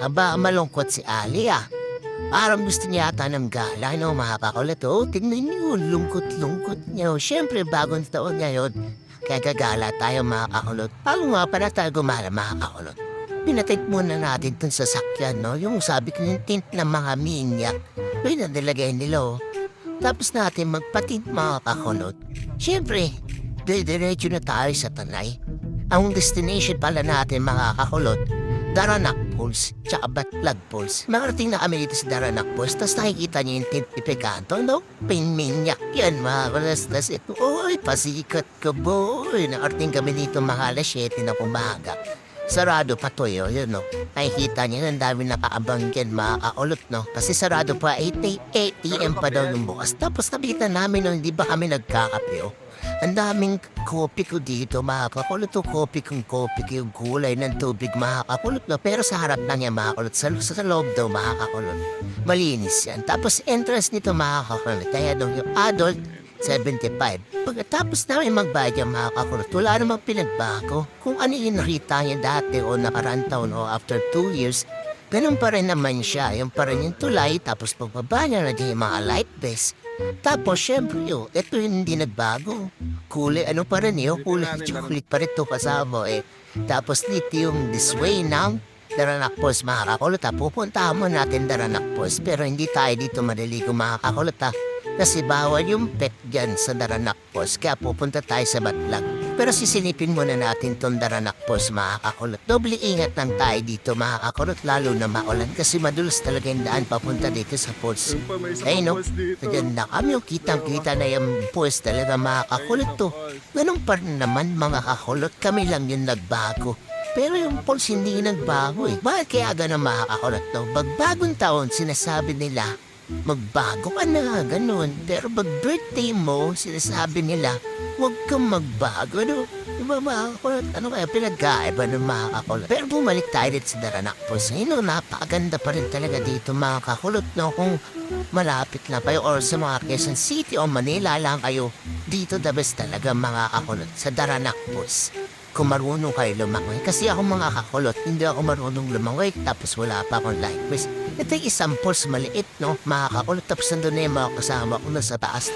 Aba, malungkot si Ali ah. Parang gusto niya ata ng gala, no, mga kakulit. Oh, tingnan niyo, lungkot-lungkot niya. Oh, Siyempre, bagong taon ngayon. Kaya gagala tayo, mga kakulot. Paano nga para tayo gumala, mga kakulot? Pinatid muna natin itong sasakyan, no? Yung sabi ko yung tint ng mga minyak. Yun ang nilagay nila, oh. Tapos natin magpatint, mga kakulot. Siyempre, didiretso na tayo sa tanay. Ang destination pala natin, mga kakulot, Daranak Falls, tsaka Batlag Falls. Makarating na kami dito sa Daranak Falls, tapos nakikita niyo yung tintipikanto, no? Pinminyak yan, mga kalastas. Oy, pasikat ka, boy. Nakarating kami dito mga alas 7 na umaga. Sarado pa to yun, yun, no? Nakikita niyo, ang dami nakaabang yan, mga kaulot, no? Kasi sarado pa, 8 ATM pa daw yung bukas. Tapos nakita namin, no, hindi ba kami nagkakape, oh? Ang daming kopi ko dito, mga kakulot. O kopi kong kopi ko yung kulay ng tubig, mga kakulot. No? Pero sa harap lang yan, mga kakulot. Sa, sa loob daw, mga kakulot. Malinis yan. Tapos entrance nito, mga kakulot. Kaya nung yung adult, 75. Pagkatapos namin magbayad yung mga kakulot, wala namang pinagbago. Kung ano yung nakita niya dati o nakaraan taon o after two years, ganun pa rin naman siya. Yung pa rin yung tulay, tapos pagbaba niya na yung mga light vest. Tapos, syempre yun, ito yung hindi nagbago. Kulay, ano pa rin yun, kulay chocolate pa rin ito kasama eh. Tapos yung this way now, Daranak Post mga kakulot ha. Pupuntahan mo natin Daranak Post pero hindi tayo dito maliligo mga kakulot ha. Kasi bawal yung pet dyan sa Daranak Post kaya pupunta tayo sa Batlag. Pero sisilipin muna natin tong Daranak Post mga kakulot. Doble ingat lang tayo dito mga kakulot lalo na maulan kasi madulas talaga yung daan papunta dito sa Post. Ay no, Diyan na kami, oh, kitang-kita na yung post talaga mga kakulot to. Ganun pa naman mga kakulot, kami lang yung nagbago. Pero yung pulse hindi nagbago eh. Bakit kaya ganun mga kakulot to? Bagbagong taon, sinasabi nila, magbago ka na, ganun. Pero pag birthday mo, sinasabi nila, huwag kang magbago, no? Diba mga kakulot, ano kaya pinagkaiba ng mga kakulot? Pero bumalik tayo dito sa Daranak Pulse. Ngayon, napakaganda pa rin talaga dito mga kakulot, no? Kung malapit na kayo or sa mga Quezon City o Manila lang kayo, dito the best talaga mga kakulot sa Daranak Kung marunong kayo lumangoy. Kasi ako mga kakulot, hindi ako marunong lumangoy tapos wala pa akong life vest. Ito yung isang pulse maliit, no? Mga kakulot, tapos nandun na yung mga kasama ko na sa taas.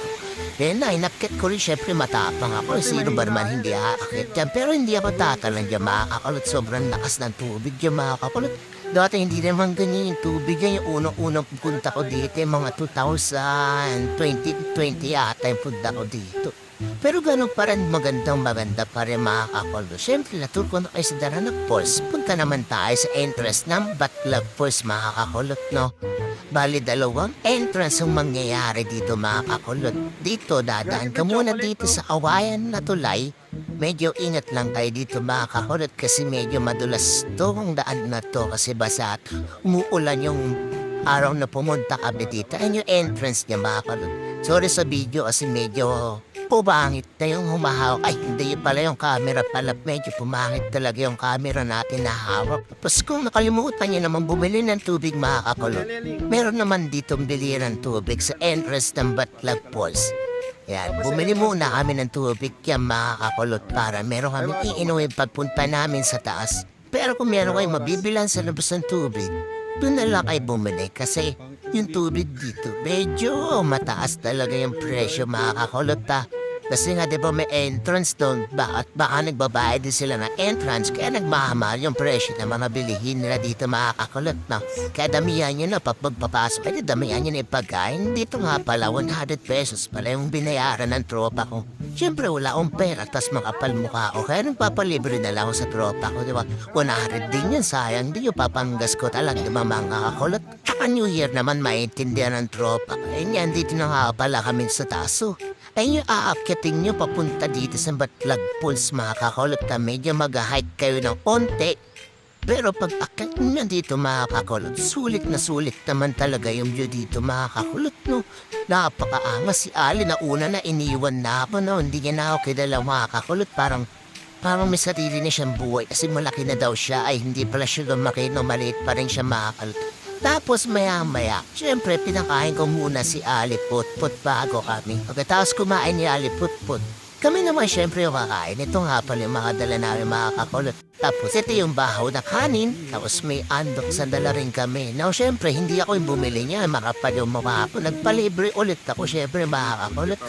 Then, ay, napkit ko rin syempre matapang ako. Sino ba naman hindi aakit dyan? Pero hindi ako tatalang dyan, mga kakulot. Sobrang lakas ng tubig dyan, mga kakulot. Dati hindi naman ganyan yung tubig yan. Yung unang-unang punta ko dito, mga 2020, 20 yata yung punta ko dito. Pero ganun pa rin magandang maganda pa rin mga kakulot. Siyempre, natur ko na kayo sa Daranak Falls. Punta naman tayo sa entrance ng Batlag Falls, mga kakulot, no? Bali, dalawang entrance ang mangyayari dito, mga kakulot. Dito, dadaan ka muna dito sa awayan na tulay. Medyo ingat lang kayo dito, mga kakulot, kasi medyo madulas tong daan na to kasi basa at umuulan yung araw na pumunta kami dito. Ayun yung entrance niya, mga kakulot. Sorry sa video kasi medyo pumangit na yung humahawak. Ay, hindi pala yung camera pala. Medyo pumangit talaga yung camera natin na hawak. Tapos kung nakalimutan niyo naman bumili ng tubig mga meron naman ditong bili ng tubig sa entrance ng Batlag Falls. Yan, bumili muna kami ng tubig yan mga kakulot para meron kami iinumin pagpunta namin sa taas. Pero kung meron kayo mabibilan sa labas ng tubig, doon na lang kayo bumili kasi yung tubig dito medyo mataas talaga yung presyo mga kakulot ha. Kasi nga di ba may entrance doon, bakit baka nagbabayad din sila ng entrance kaya nagmahamahal yung presyo ng mga bilihin nila dito mga kakulot na. Kaya damihan nyo na pag magpapasok, ay damihan nyo na yung pagkain. Dito nga pala 100 pesos pala yung binayaran ng tropa ko. Siyempre wala akong pera tas makapal mukha ko kaya nagpapalibre na lang ako sa tropa ko, di ba? 100 din yun, sayang di yung papanggas ko talaga mga kakulot. Tsaka New Year naman maintindihan ng tropa. Eh yan, dito na nga pala kami sa taso. Ay yung aakyatin nyo papunta dito sa Batlag Pools mga kakulot na medyo mag-hike kayo ng konti. Pero pag akyat nyo dito mga kakulot, sulit na sulit naman talaga yung view dito mga kakulot no. Napakaangas si Ali na una na iniwan na ako no. Hindi niya na ako kilala mga kakulot parang Parang may sarili na siyang buhay kasi malaki na daw siya ay hindi pala siya lumaki no maliit pa rin siya makakal. Tapos maya-maya, syempre pinakain ko muna si Ali Putput bago kami. Pagkatapos kumain ni Ali Putput, Kami naman syempre kakain. Ito nga pala yung mga dala namin mga kakulot. Tapos ito yung bahaw na kanin. Tapos may andok sa dala rin kami. Now syempre hindi ako yung bumili niya. Makapal yung mukha ko. Nagpalibre ulit ako syempre mga kakulot.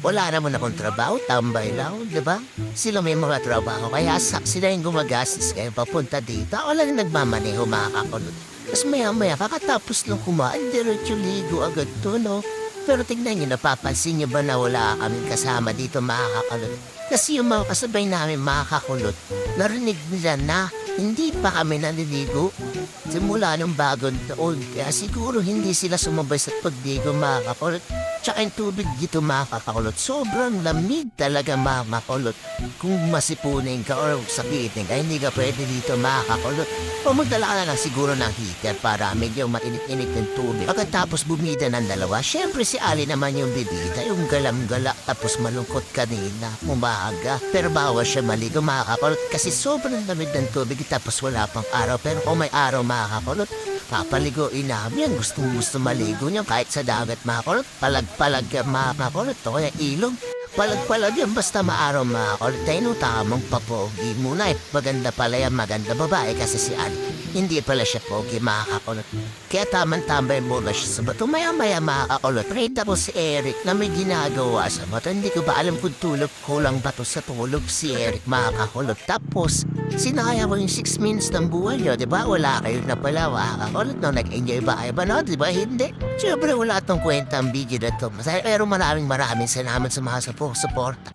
Wala naman akong trabaho. Tambay lang, di ba? Sila may mga trabaho. Kaya sa, sila yung gumagastos kayo papunta dito. Lang yung nagmamaneho mga kakulot. Tapos maya-maya, kakatapos lang kumain, diretso ligo agad to, no? Pero tignan niyo, napapansin niyo ba na wala kaming kasama dito mga kakulot? Kasi yung mga kasabay namin mga kakulot, narinig nila na hindi pa kami naliligo. Simula nung bagong taon, kaya siguro hindi sila sumabay sa pagdigo mga kakulot. Tsaka yung tubig dito mga kakulot, sobrang lamig talaga mga kakulot. Kung masipunin ka or sakitin ka, hindi ka pwede dito mga kakulot. O magdala ka na lang siguro ng heater para medyo mainit-init yung tubig. Pagkatapos bumida ng dalawa, syempre si Ali naman yung bibida, yung galam-gala. Tapos malungkot kanina, umaga. Pero bawal siya maligo mga kakulot kasi sobrang lamig ng tubig tapos wala pang araw. Pero kung may araw mga kakulot, papaligoin namin yan. Gustong gusto maligo niya kahit sa dagat mga kakulot. Palag-palag yan mga kakulot o kaya ilog. Palag-palag yan basta maaraw mga kakulot. Tayo tamang papogi muna eh. Maganda pala yan, maganda babae kasi si Ali. Hindi pala siya pogi mga kakulot. Kaya tamang-tambay muna siya sa bato. Maya-maya mga kakulot. Pray tapos si Eric na may ginagawa sa bato. Hindi ko ba alam kung tulog kulang ba to sa tulog si Eric mga kakulot. Tapos, sinaya ko yung 6 minutes ng buhay nyo. Di ba? Wala kayo na pala mga kakulot. No, nag-enjoy ba kayo ba? No? Di ba? Hindi. Siyempre wala tong kwentang video na to. Pero maraming maraming salamat sa mga support.